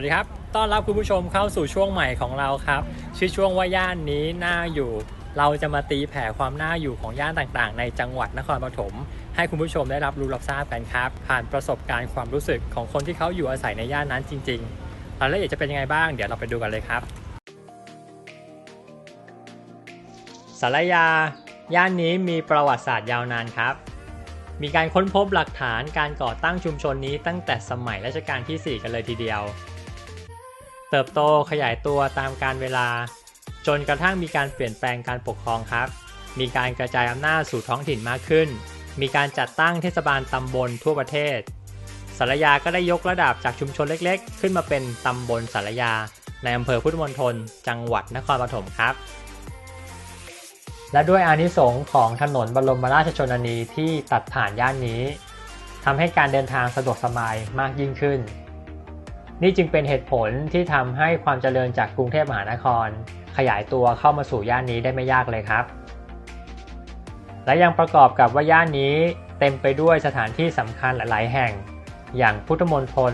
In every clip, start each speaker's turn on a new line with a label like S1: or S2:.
S1: วัสดีครับ ต้อนรับคุณผู้ชมเข้าสู่ช่วงใหม่ของเราครับ ชื่อช่วงว่าย่านนี้น่าอยู่ เราจะมาตีแผ่ความน่าอยู่ของย่านต่างๆ ในจังหวัดนครปฐม ให้คุณผู้ชมได้รับรู้รับทราบกันครับ ผ่านประสบการณ์ความรู้สึกของคนที่เขาอยู่อาศัยในย่านนั้นจริงๆรายละเอียดจะเป็นยังไงบ้าง เดี๋ยวเราไปดูกันเลยครับสารยา ย่านนี้มีประวัติศาสตร์ยาวนานครับ มีการค้นพบหลักฐานการก่อตั้งชุมชนนี้ตั้งแต่สมัยรัชกาลที่ 4 กันเลยทีเดียว เติบโตขยายตัวตามการเวลา จนกระทั่งมีการเปลี่ยนแปลงการปกครองครับ มีการกระจายอำนาจสู่ท้องถิ่นมากขึ้น มีการจัดตั้งเทศบาลตำบลทั่วประเทศสารยาก็ได้ยกระดับจากชุมชนเล็กๆ ขึ้นมาเป็นตำบลสารยา ในอำเภอพุทธมณฑลจังหวัดนครปฐมครับ และด้วยอานิสงส์ของถนนบรมราชชนนีที่ตัดผ่านย่านนี้ทำให้การเดินทางสะดวกสบายมากยิ่งขึ้น นี่จึงเป็นเหตุผลที่ทำให้ความเจริญจากกรุงเทพมหานคร ขยายตัวเข้ามาสู่ย่านนี้ได้ไม่ยากเลยครับ และยังประกอบกับว่าย่านนี้เต็มไปด้วยสถานที่สำคัญหลาย ๆ แห่ง อย่างพุทธมณฑล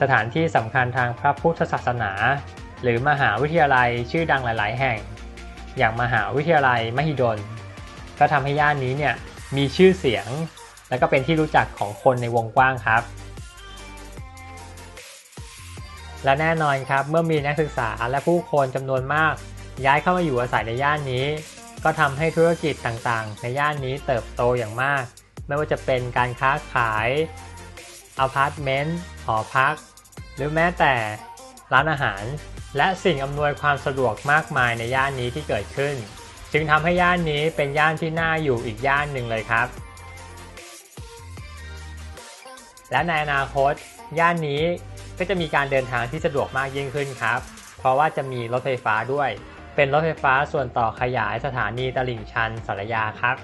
S1: สถานที่สำคัญทางพระพุทธศาสนา หรือมหาวิทยาลัยชื่อดังหลาย ๆ แห่ง อย่างมหาวิทยาลัยมหิดล ก็ทำให้ย่านนี้เนี่ยมีชื่อเสียง และก็เป็นที่รู้จักของคนในวงกว้างครับ และแน่นอนครับเมื่อมีนักศึกษาและผู้คนจำนวนมาก ย้ายเข้ามาอยู่อาศัยในย่านนี้ ก็ทำให้ธุรกิจต่างๆ ในย่านนี้เติบโตอย่างมาก ไม่ว่าจะเป็นการค้าขายอพาร์ตเมนต์หอพัก หรือแม้แต่ร้านอาหาร และสิ่งอำนวยความสะดวกมากมายในย่านนี้ที่เกิดขึ้น จึงทำให้ย่านนี้เป็นย่านที่น่าอยู่อีกย่านหนึ่งเลยครับ และในอนาคตย่านนี้ ก็จะมีการเดินทางที่สะดวกมากยิ่งขึ้นครับ เพราะว่าจะมีรถไฟฟ้าด้วย เป็นรถไฟฟ้าส่วนต่อขยายสถานีตลิ่งชันสารยาครับ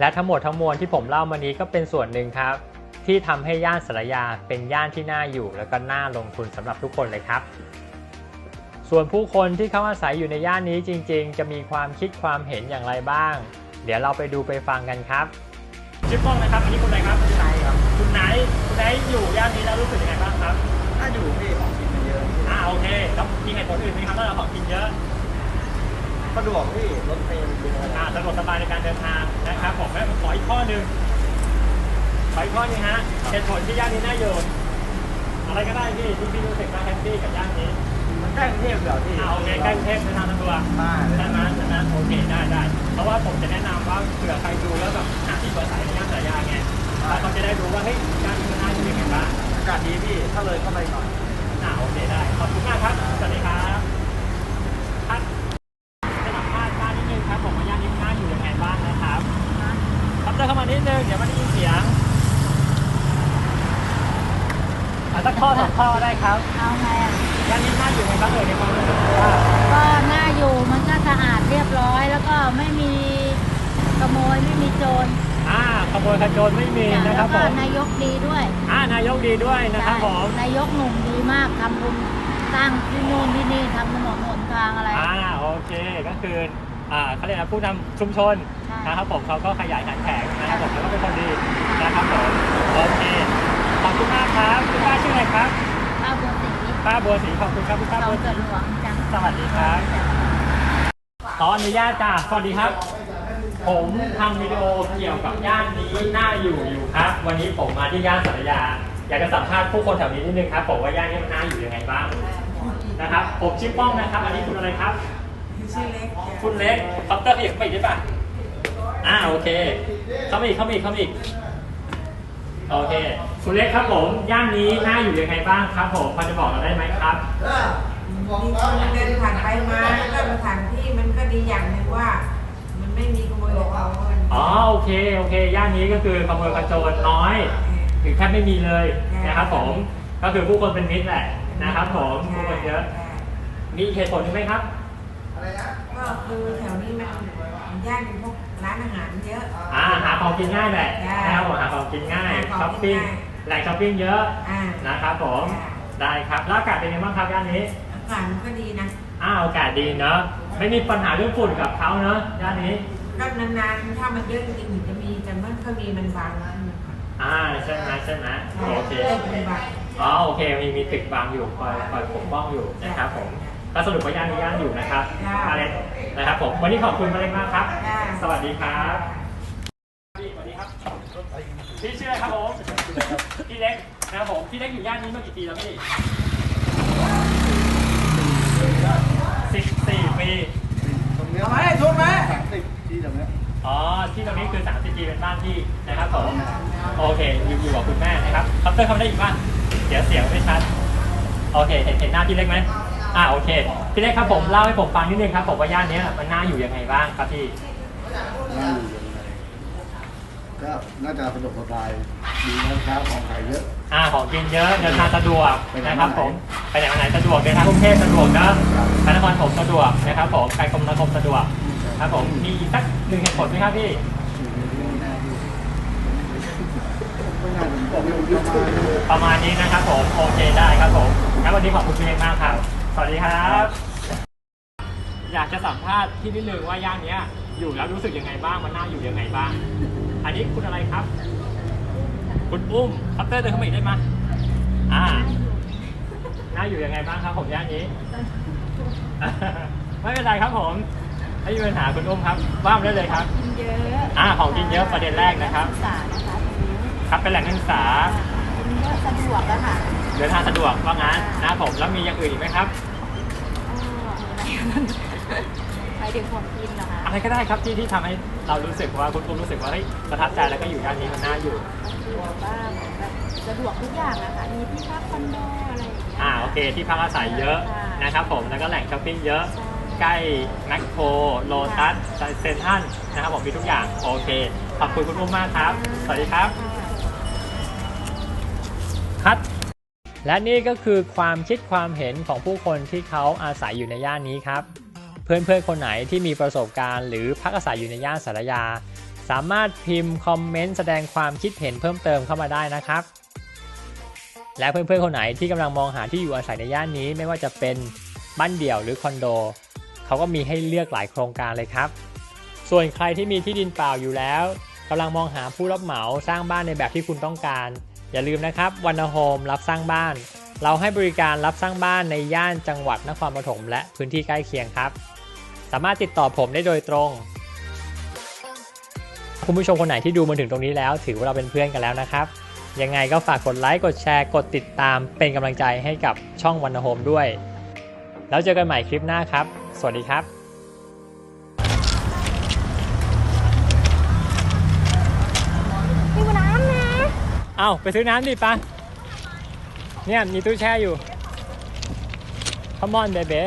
S1: และทั้งหมดทั้งมวลที่ผมเล่ามานี้ก็เป็นส่วนหนึ่งครับ ที่ทำให้ย่านสารยาเป็นย่านที่น่าอยู่และก็น่าลงทุนสำหรับทุกคนเลยครับส่วนผู้คนที่เขาอาศัยอยู่ในย่านนี้จริงๆ จะมีความคิดความเห็นอย่างไรบ้าง เดี๋ยวเราไปดูไปฟังกันครับชื่อป้องนะครับ อันนี้คุณไหนครับคุณไหนครับ รู้สึกยังไงบ้างครับ
S2: ถ้าอยู่พี่ของกินมันเยอะ
S1: อ่าโอเคแล้วมีเหตุผลอื่นไหมครับถ้าเราของกินเยอะ
S2: สะดวกพี่รถเมล์มันเป็นอะไร
S1: อ่าสะดวกสบายในการเดินทางนะครับผมแล้วขออีกข้อหนึ่งขออีกข้อหนึงฮะเหตุผลที่ย่านนี้น่าอยู่อะไรก็ได้พี่ที่พี่รู้สึกว่าแฮปปี้กับย่านนี้
S2: มันใกล้กรุงเทพเหรอพี่
S1: อ่าโอเคใกล้กรุงเทพเดินทางสะดวก
S2: บ้าเลย
S1: ใช่ไหมใช่ไหมโอเคได้ได้เพราะว่าผมจะแนะนำว่าเผื่อใครดูแล้วแบบหาที่อยู่อาศัยในย่านสายยาไงแล้วเขาจะได้รู้ว่าเฮ้ยย่านนี้มันน่าอยู่ยังไงบ้าง
S2: อากาศดีพี่ถ้าเลยเข้าไปหน่อย
S1: อ่าโอเคได้ ขอบคุณมากครับ สวัสดีครับครับจะสัมภาษณ์บ้านนิดนึงครับผมว่าย่านนี้มันน่าอยู่ยังไงบ้างนะครับครับเดินเข้ามานิดนึง เดี๋ยวไม่ได้ยินเสียงอะสักข้อสองข้อได้ครับ
S3: เอาไงอะ
S1: ย่านนี้น่าอยู่ยังไงบ้างเอ่ยในความรู้สึกว่า
S3: ก็น่าอยู่มันก็สะอาดเรียบร้อย แล้วก็ไม่มีขโมยไม่มีโจร
S1: อ่าขโมยขโจรไม่มีนะค
S3: แล้
S1: รั
S3: ว
S1: บผ
S3: ก็
S1: ม
S3: นายกดีด้วย
S1: อ่านายกดีด้วยนะครับผม
S3: นายกหนุ่มดีมากทำบุญสร้างที่นู่นที่นี่ทำถนนหนทางอะไร
S1: อ่าโอเคก็คืออ่าเขาเรียกอะไรผู้นำชุมชน
S3: ใช่
S1: นะครับผมเขาก็ขยายฐานแขกนะครับผมแล้วก็เป็นคนดีนะครับผมโอเคขอบคุณมากครับคุณป้าชื่ออะไรครับ
S3: ป้าบัวศรี
S1: ป้าบัวศรีขอบคุณครับคุณป้า
S3: เรา
S1: บัวศ
S3: เกิ
S1: รี
S3: ดหลวงจัง
S1: สวัสดีครับ ขออนุญาตจ้าสวัสดีครับ ผมทำวิดีโอเกี่ยวกับย่านนี้น่าอยู่อยู่ครับ วันนี้ผมมาที่ย่านสารยา อยากจะสัมภาษณ์ผู้คนแถวนี้นิดนึงครับผมว่าย่านนี้มันน่าอยู่ยังไงบ้างนะครับผมชื่อป้องนะครับ อันนี้คุณอะไรครับ
S4: ชื่อเล็ก
S1: คุณเล็กคอปเตอร์ขยับเข้าไปอีกได้ป่ะอ่าโอเค เข้ามาอีกเข้ามาอีกเข้ามาอีกโอเค คุณเล็กครับผมย่านนี้น่าอยู่ยังไงบ้างครับผมพอจะบอกเราได้ไหมครับ
S4: มีคนเดินผ่านไปมาแล้วก็สถานที่มันก็ดีอย่างหนึ่งว่า มันไม่มีขโมยกระเป๋าเงิน
S1: อ๋อโอเคโอเคย่านนี้ก็คือขโมยขโจรน้อยถึงแทบไม่มีเลยนะครับผมก็คือผู้คนเป็นมิตรแหละนะครับผมผู้คนเยอะมีเหตุผลหรือไหมครับ
S4: ก็คือแถวนี้มันย่านพวกร้านอาหารเยอะ
S1: อ่าหาของกินง่ายแหละ
S4: ใช่
S1: นะครับผมหาของกินง่าย
S4: หาของ
S1: ช้อปปิ้ง
S4: กินง่าย
S1: แหล่งช้อปปิ้งเยอะ
S4: อ่า
S1: นะครับผม
S4: ค่ะ
S1: ได้ครับแล้วอากาศเป็นยังไงบ้างครับย่านนี้
S4: อากาศมันก็ดีนะ
S1: อ้าวอากาศดีเนอะ ไม่มีปัญหาเรื่องฝุ่นกับเขาเนอะย่านนี้
S4: ก็นานๆ ถ้ามันเยอะจริงๆถึงจะมีแต่เมื่อก็มีมันบาง
S1: อ่าใช่ไหมใช่ไหมโอเค
S4: เริ่มเป็นบาง
S1: อ๋อโอเคมีมีตึกบางอยู่คอยคอยปกป้องอยู่นะครับผมก็สรุปว่าย่านนี้ย่านอยู่นะครับ
S4: จ้า
S1: มาเลยนะครับผมวันนี้ขอบคุณมาเลยมากครับ
S4: จ้า
S1: สวัสดีครับพี่สวัสดีครับพี่ชื่ออะไรครับผมพี่เล็กนะครับผมพี่เล็กอยู่ย่านนี้มากี่ปีแล้วพี่สิบสี่ ปี
S2: ตรงเนี้ย
S4: เอาไหมชนไหม
S2: สามสิบที่ตรงเนี้ย
S1: อ๋อ ที่ตรงนี้คือ 30ปีเป็นบ้านพี่นะครับผมโอเค อยู่อยู่กับคุณแม่นะครับคัพเตอร์เขาได้อีกบ้านเดี๋ยวเสียงไม่ชัด โอเค เห็นเห็นหน้าพี่เล็กไหมอ่าโอเค พี่เล็กครับผม เล่าให้ผมฟังนิดนึงครับผมว่าย่านเนี้ยมันน่าอยู่ยังไงบ้างครับพี่
S2: น่าอยู่ยังไง ก็น่าจะสะดวกสบายมีร้านค้าของขายเยอะ
S1: อ่าของกินเยอะเดินทางสะดวก
S2: ไปไหน
S1: นะครับ
S2: มาไหน
S1: ผมไปไหนมาไหนสะดวกเดินทางกรุงเทพสะดวกนะไปนครปฐมสะดวกนะครับผมไปกรมนาคมสะดวกครับผมมีอีกสักหนึ่งเหตุผลไหมครับพี่
S2: ไม่น่าจะบอกไม่รู้ประมาณ
S1: ประมาณนี้นะครับผมโอเคได้ครับผมงั้นวันนี้ขอบคุณพี่เล็กมากครับสวัสดีครับ อยากจะสัมภาษณ์ที่นิดนึงว่าย่านเนี้ยอยู่แล้วรู้สึกยังไงบ้างมันน่าอยู่ยังไงบ้าง อันนี้คุณอะไรครับ คุณอุ้มคัพเตอร์เดินเข้ามาอีกได้ไหมอ่าน่าอยู่ยังไงบ้างครับผมย่านนี้ ไม่เป็นไรครับผมไม่มีปัญหาคุณอุ้มครับว่ามได้เลยครับ
S3: กินเยอะ
S1: อ่าของกินเยอะประเด็นแรกนะครับ
S3: สานะคะตรงนี้
S1: ครับเป็นแหล่งนักศึกษา
S3: กินเยอะสะดวกอะค่ะ
S1: เดินทางสะดวกว่างั้นนะครับผมแล้วมีอย่างอื่นอีกไหมครับ
S3: หมายถึงของกินเหรอคะ
S1: อะไรก็ได้ครับที่ที่ทำให้เรารู้สึกว่าคุณตุ้มรู้สึกว่าเฮ้ยประทับใจแล้วก็อยู่ด้านนี้มันน่าอยู่
S3: สะดวกบ้างแบบสะดวกทุกอย่างอะค่ะมีที่พักคอนโดอะไรอย่างเงี้ย
S1: อ่าโอเคที่พักอาศัยเยอะ
S3: ค่ะ
S1: นะครับผมแล้วก็แหล่งช้อปปิ้งเยอะ
S3: ใช่
S1: ใกล้แมคโครโลตัสเซนทรันนะครับผมมีทุกอย่าง โอเค ขอบคุณคุณอุ้มมากครับ สวัสดีครับคัดและนี่ก็คือความคิดความเห็นของผู้คนที่เขาอาศัยอยู่ในย่านนี้ครับ เพื่อนๆ คนไหนที่มีประสบการณ์หรือพักอาศัยอยู่ในย่านสารยา สามารถพิมพ์คอมเมนต์แสดงความคิดเห็นเพิ่มเติมเข้ามาได้นะครับ และเพื่อนๆ คนไหนที่กำลังมองหาที่อยู่อาศัยในย่านนี้ ไม่ว่าจะเป็นบ้านเดี่ยวหรือคอนโด เขาก็มีให้เลือกหลายโครงการเลยครับ ส่วนใครที่มีที่ดินเปล่าอยู่แล้วกำลังมองหาผู้รับเหมาสร้างบ้านในแบบที่คุณต้องการ อย่าลืมนะครับวันโฮมรับสร้างบ้าน เราให้บริการรับสร้างบ้านในย่านจังหวัดนครปฐมและพื้นที่ใกล้เคียงครับ สามารถติดต่อผมได้โดยตรง คุณผู้ชมคนไหนที่ดูมาถึงตรงนี้แล้ว ถือว่าเราเป็นเพื่อนกันแล้วนะครับ ยังไงก็ฝากกดไลค์ กดแชร์ กดติดตาม เป็นกำลังใจให้กับช่องวันโฮมด้วย แล้วเจอกันใหม่คลิปหน้าครับ สวัสดีครับ
S3: มีน้ำนะ
S1: เอ้าไปซื้อน้ำดิปะ เนี่ยมีตู้แช่อยู่ Come on baby